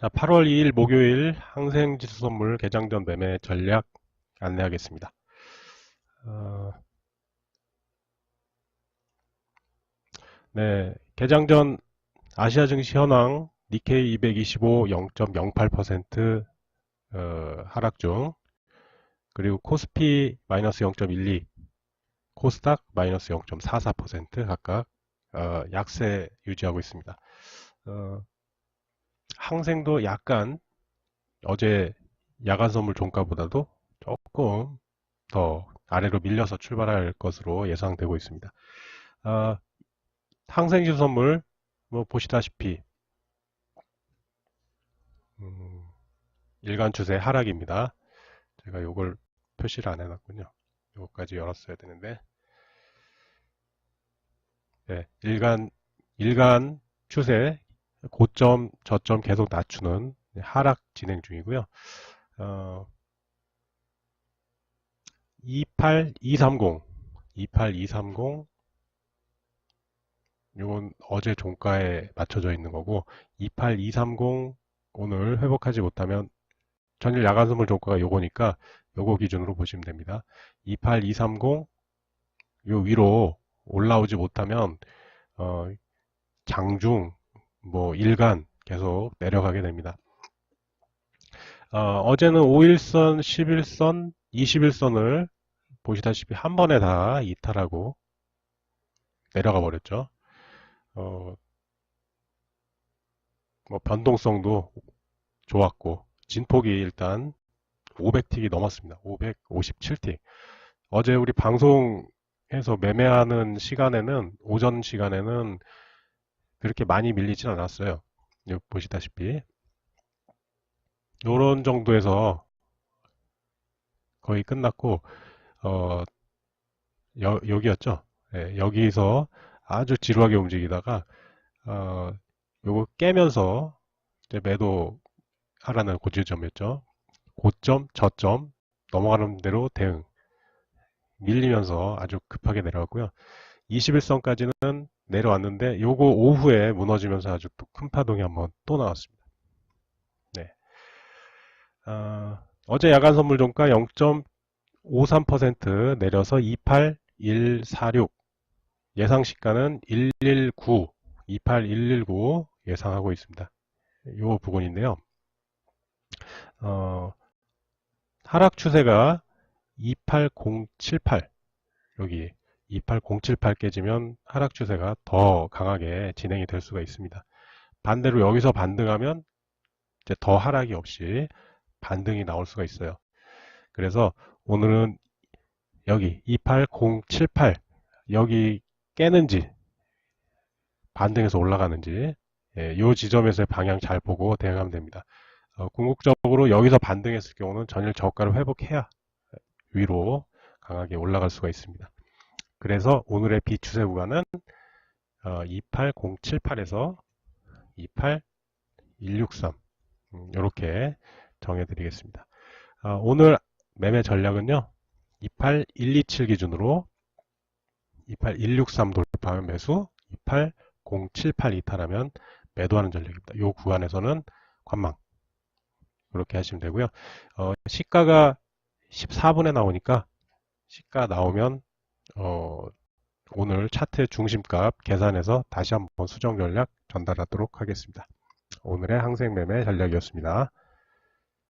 자, 8월 2일 목요일 항생지수 선물 개장 전 매매 전략 안내하겠습니다. 어, 네, 개장 전 아시아 증시 현황 니케이 225 0.08% 어, 하락 중 그리고 코스피 마이너스 0.12 코스닥 마이너스 0.44% 각각 어, 약세 유지하고 있습니다. 어, 항생도 약간 어제 야간 선물 종가보다도 조금 더 아래로 밀려서 출발할 것으로 예상되고 있습니다. 어, 항생주 선물 뭐 보시다시피 음, 일간 추세 하락입니다. 제가 요걸 표시를 안 해놨군요. 요거까지 열었어야 되는데 네, 일간 일간 추세 고점, 저점 계속 낮추는 하락 진행 중이고요. 어, 28230, 28230, 이건 어제 종가에 맞춰져 있는 거고, 28230 오늘 회복하지 못하면 전일 야간 선물 종가가 요거니까 요거 기준으로 보시면 됩니다. 28230, 요 위로 올라오지 못하면, 어, 장중, 뭐 일간 계속 내려가게 됩니다. 어, 제는 5일선, 11선, 21선을 보시다시피 한 번에 다 이탈하고 내려가 버렸죠. 어, 뭐 변동성도 좋았고 진폭이 일단 500틱이 넘었습니다. 557틱. 어제 우리 방송에서 매매하는 시간에는 오전 시간에는 그렇게 많이 밀리진 않았어요. 보시다시피 이런 정도에서 거의 끝났고 어, 여, 여기였죠. 예, 여기서 아주 지루하게 움직이다가 어, 요거 깨면서 이제 매도 하라는 고지점이었죠. 고점, 저점 넘어가는 대로 대응 밀리면서 아주 급하게 내려갔고요. 21선까지는 내려왔는데 요거 오후에 무너지면서 아주 또 큰 파동이 한번 또 나왔습니다. 네. 어, 제 야간 선물 종가 0.53% 내려서 28146 예상 시가는 119 28119 예상하고 있습니다. 요 부분인데요. 어, 하락 추세가 28078 여기 28078 깨지면 하락 추세가 더 강하게 진행이 될 수가 있습니다. 반대로 여기서 반등하면 이제 더 하락이 없이 반등이 나올 수가 있어요. 그래서 오늘은 여기 28078 여기 깨는지 반등해서 올라가는지 예, 이 지점에서의 방향 잘 보고 대응하면 됩니다. 어, 궁극적으로 여기서 반등했을 경우는 전일 저가를 회복해야 위로 강하게 올라갈 수가 있습니다. 그래서 오늘의 비추세 구간은 28078에서 28163 이렇게 정해드리겠습니다. 어, 오늘 매매 전략은요. 28127 기준으로 28163 돌파하면 매수, 28078 이탈하면 매도하는 전략입니다. 이 구간에서는 관망 이렇게 하시면 되고요. 어, 시가가 14분에 나오니까 시가 나오면 어, 오늘 차트 중심값 계산해서 다시 한번 수정 전략 전달하도록 하겠습니다. 오늘의 항생 매매 전략이었습니다.